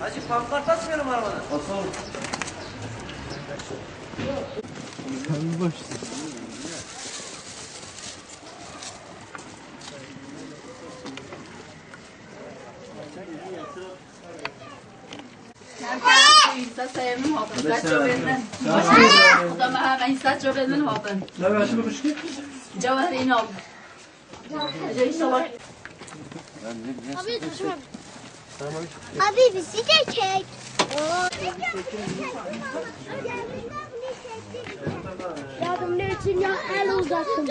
Hacı pankart asmayalım arabada. Haben. Sen Oder wir haben Instagram haben. Abi bizi de çek. Yardım ne için ya el uzatın.